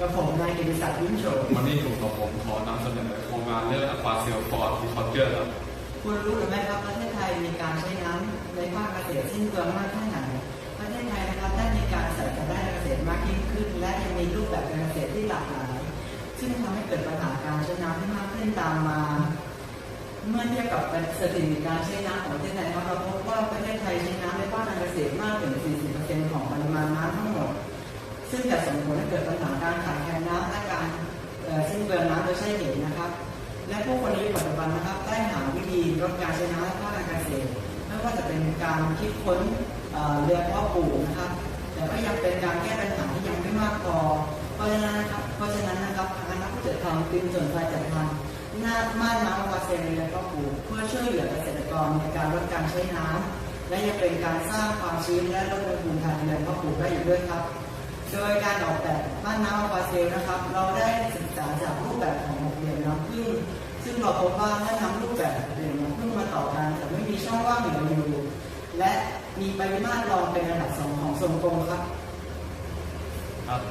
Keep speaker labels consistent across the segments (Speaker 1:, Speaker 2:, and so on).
Speaker 1: กั
Speaker 2: บผมนายกิติศักดิ์ยิ้มโฉม
Speaker 1: วันนี้กลุ่มของผมขอนำเสนอโครงงานเรื่อง Aqua c e l for Agriculture ครับ
Speaker 2: คุณรู้หรือไม่ครับประเทศไทยมีการใช้น้ำในภาคเกษตรสิ้นเปลืองมากแค่ไหนประเทศไทยนะครับได้มีการใส่ใจด้านเกษตรมากยิ่งขึ้น และยังมีรูปแบบการเกษตรที่หลากหลายซึ่งทำให้เกิดปัญหาการใช้น้ำที่มากขึ้นตามมา เมื่อเทียบกับสถิติการใช้น้ำของประเทศไทยนะครับเราพบว่าประเทศไทยใช้น้ำในภาคการเกษตรมากถึง 40%ของปริมาณน้ำทั้งหมด ซึ่งจะส่งผลให้เกิดปัญหาการขาดแคลนน้ำและการเอ่อสิ้นเปลืองน้ำโดยใช่เหตุนะครับ และผู้คนในยุคปัจจุบันนะครับได้หาวิธีลดการใช้น้ำในภาคการเกษตรไม่ว่าจะเป็นการคิดค้นเรือเพาะปลูกนะครับ แต่ก็ยังเป็นการแก้ปัญหาที่ยังไม่มากพอเพราะฉะนั้นนะครับเพราะฉะนั้นนะครับคณะผู้จัดทำจึงสนใจจัดทำหน้าม่านน้ำวาเซนเรือพาปลูกเพื่อช่วยเหลือเกษตรกรในการลดการใช้น้ำและยังเป็นการสร้างความชื้นและลดอุณหภูมิทางเดินเพาะปลูกได้อีกด้วยครับ โดยการออกแบบบ้านน้ำอควาเซลนะครับ เราได้ศึกษาจากรูปแบบของเหลี่ยมน้ำพึ่งซึ่งเราพบว่าถ้านำรูปแบบเหลี่ยมน้ำพึ่งมาต่อกันจะไม่มีช่องว่างเหลืออยู่ และมีปริมาตรรองเป็นระดับสองของทรงกลมครับ
Speaker 1: ครับ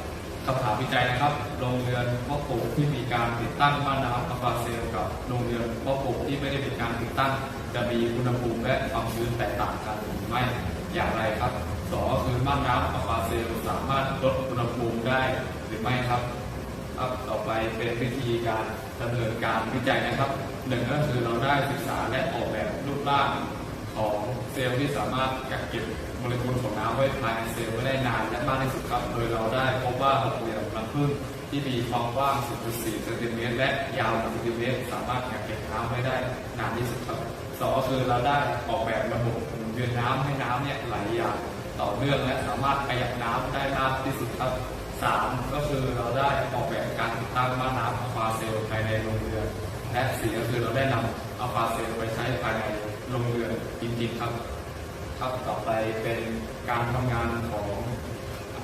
Speaker 1: คำถามวิจัยนะครับ โรงเรือนเพาะปลูกที่มีการติดตั้งม่านน้ำ Aqua c e l กับโรงเรือนเพาะปลูกที่ไม่ได้มีการติดตั้ง จะมีอุณหภูมิและความชื้นแตกต่างกันหรือไม่อย่างไรครับ สองก็คือม่านน้ำ Aqua c e l สามารถลดอุณหภูมิได้หรือไม่ครับครับต่อไปเป็นวิธีการดำเนินการวิจัยนะครับหนึ่งก็คือเราได้ศึกษาและออกแบบรูปร่างของเซลล์ที่สามารถกักเก็บโมเลกุลของน้ำไว้ภายในเซลล์ไว้ได้นานและมากที่สุดครับ โดยเราได้พบว่าหกเหลี่ยมน้ำผึ้งที่มีความกว้าง 0.4 เซนติเมตรและยาว1เซนติเมตรสามารถกักเก็บน้ำไว้ได้นานที่สุดครับสองก็คือเราได้ออกแบบระบบหมุนเวียนน้ำให้น้ำเนี่ยไหลอย่าง ต่อเนื่องและสามารถประหยัดน้ำได้มากที่สุดครับสามก็คือเราได้ออกแบบการติดตั้งม่านน้ำอัลฟาเซลภายในโรงเรือนและสี่ก็คือเราได้นำอัลฟาเซลไปใช้ภายในโรงเรือนจริงๆครับ ครับต่อไปเป็นการทำงานของ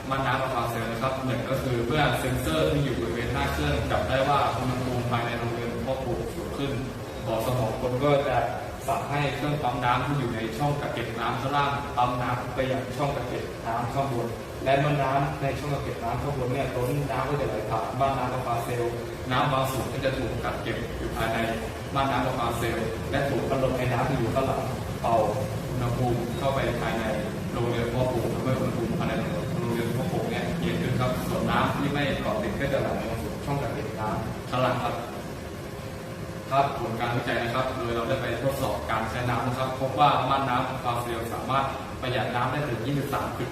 Speaker 1: ม่านน้ำอัลฟาเซลนะครับหนึ่งก็คือเมื่อเซ็นเซอร์ที่อยู่บริเวณหน้าเครื่องจับได้ว่าอุณหภูมิภายในโรงเรือนพ่อปลูกสูงขึ้นบ่อสมองคนก็จะ สั่งให้เครื่องปั๊มน้ำที่อยู่ในช่องกักเก็บน้ำข้างล่างปั๊มน้ำไปยังช่องกักเก็บน้ำข้างบน และเมื่อน้ำในช่องกักเก็บน้ำข้างบนเนี่ยล้นน้ำก็จะไหลผ่านบ้านน้ำอัลฟาเซลน้ำบางส่วนก็จะถูกกักเก็บอยู่ภายในบ้านน้ำอัลฟาเซลและถูกพัดลมไอ้น้ำที่อยู่ข้างหลังเป่าอุณหภูมิเข้าไปภายในโรงเรือนพ่อปลูกทำให้อุณหภูมิภายในโรงเรือนพ่อปลูกเนี่ยเย็นขึ้นครับส่วนน้ำที่ไม่เกาะติดก็จะไหลลงสู่ช่องกักเก็บน้ำข้างล่างครับ ครับผลการวิจัยนะครับ โดยเราได้ไปทดสอบการใช้น้ำนะครับ พบว่าม่านน้ำฟาเซลสามารถประหยัดน้ำได้ถึง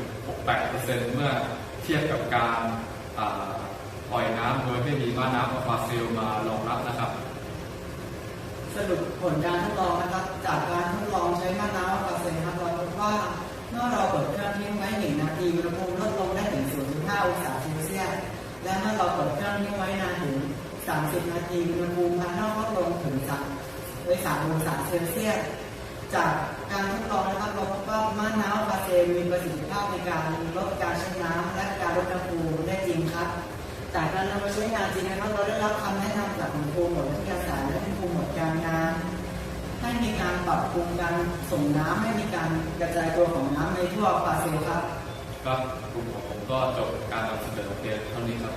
Speaker 1: 23.68%เมื่อเทียบกับการปล่อยน้ำโดยไม่มีม่านน้ำฟาเซลมารองรับนะครับ
Speaker 2: สรุปผลการทดลองนะครับ จากการทดลองใช้ม่านน้ำอควาเซลนะครับเราพบว่าเมื่อเราเปิดเครื่องทิ้งไว้หนึ่งนาทีอุณหภูมิลดลงได้ถึง 0.5 องศาเซลเซียสและเมื่อเราเปิดเครื่องทิ้งไว้นานถึง 30 นาทีอุณหภูมิภายนอกลดลงถึง3ด้วย3องศาเซลเซียส จากการทดลองนะครับเราพบว่าม่านน้ำอควาเซลมีประสิทธิภาพในการลดการใช้น้ำและการลดอุณหภูมิได้จริงครับ จากการนำมาใช้งานจริงนะครับเราได้รับคำแนะนำจากคุณครูหมดวิทยาศาสตร์และคุณครูหมดการงานให้มีการปรับปรุงการส่งน้ำให้มีการกระจายตัวของน้ำในทั่วปาเซลครับ
Speaker 1: ครับกลุ่มของผมก็จบการนำเสนอเพียงเท่านี้ครับ